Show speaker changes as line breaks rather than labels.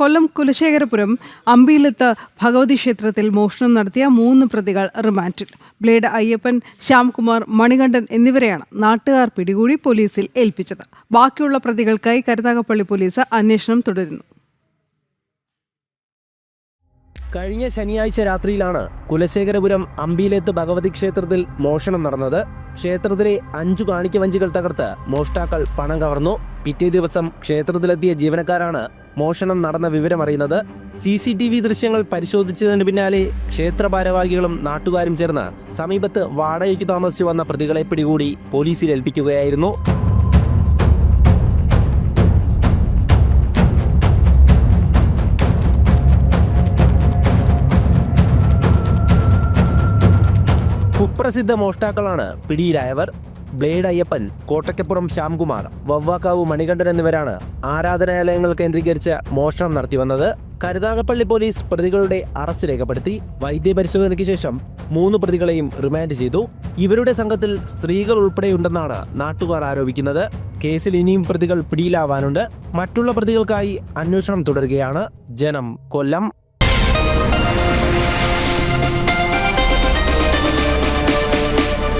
കൊല്ലം കുലശേഖരപുരം അമ്പിയിലത്ത് ഭഗവതി ക്ഷേത്രത്തിൽ മോഷണം നടത്തിയ മൂന്ന് പ്രതികൾ റിമാൻഡിൽ. ബ്ലേഡ് അയ്യപ്പൻ ശ്യാംകുമാർ മണികണ്ഠൻ എന്നിവരെയാണ് നാട്ടുകാർ പിടികൂടി പോലീസിൽ ഏൽപ്പിച്ചത്. ബാക്കിയുള്ള പ്രതികൾക്കായി കരുനാഗപ്പള്ളി പോലീസ് അന്വേഷണം തുടരുന്നു.
കഴിഞ്ഞ ശനിയാഴ്ച രാത്രിയിലാണ് കുലശേഖരപുരം അമ്പിയിലേത്ത് ഭഗവതി ക്ഷേത്രത്തിൽ മോഷണം നടന്നത്. ക്ഷേത്രത്തിലെ അഞ്ചു കാണിക്ക വഞ്ചികൾ തകർത്ത് മോഷ്ടാക്കൾ പണം കവർന്നു. പിറ്റേ ദിവസം ക്ഷേത്രത്തിലെത്തിയ ജീവനക്കാരാണ് മോഷണം നടന്ന വിവരം അറിയുന്നത്. സി സി ടി വി ദൃശ്യങ്ങൾ പരിശോധിച്ചതിന് പിന്നാലെ ക്ഷേത്ര ഭാരവാഹികളും നാട്ടുകാരും ചേർന്ന് സമീപത്ത് വാടകയ്ക്ക് താമസിച്ചു വന്ന പ്രതികളെ പിടികൂടി പോലീസിൽ ഏൽപ്പിക്കുകയായിരുന്നു. കുപ്രസിദ്ധ മോഷ്ടാക്കളാണ് പിടിയിലായവർ ബ്ലേഡ് അയ്യപ്പൻ കോട്ടയ്ക്കപ്പുറം ശ്യാംകുമാർ വവ്വാക്കാവ് മണികണ്ഠൻ എന്നിവരാണ് ആരാധനാലയങ്ങൾ കേന്ദ്രീകരിച്ച് മോഷണം നടത്തി വന്നത്. കരുനാഗപ്പള്ളി പോലീസ് പ്രതികളുടെ അറസ്റ്റ് രേഖപ്പെടുത്തി. വൈദ്യപരിശോധനയ്ക്ക് ശേഷം മൂന്ന് പ്രതികളെയും റിമാൻഡ് ചെയ്തു. ഇവരുടെ സംഘത്തിൽ സ്ത്രീകൾ ഉൾപ്പെടെയുണ്ടെന്നാണ് നാട്ടുകാർ ആരോപിക്കുന്നത്. കേസിൽ ഇനിയും പ്രതികൾ പിടിയിലാവാനുണ്ട്. മറ്റുള്ള പ്രതികൾക്കായി അന്വേഷണം തുടരുകയാണ്. ജനം കൊല്ലം.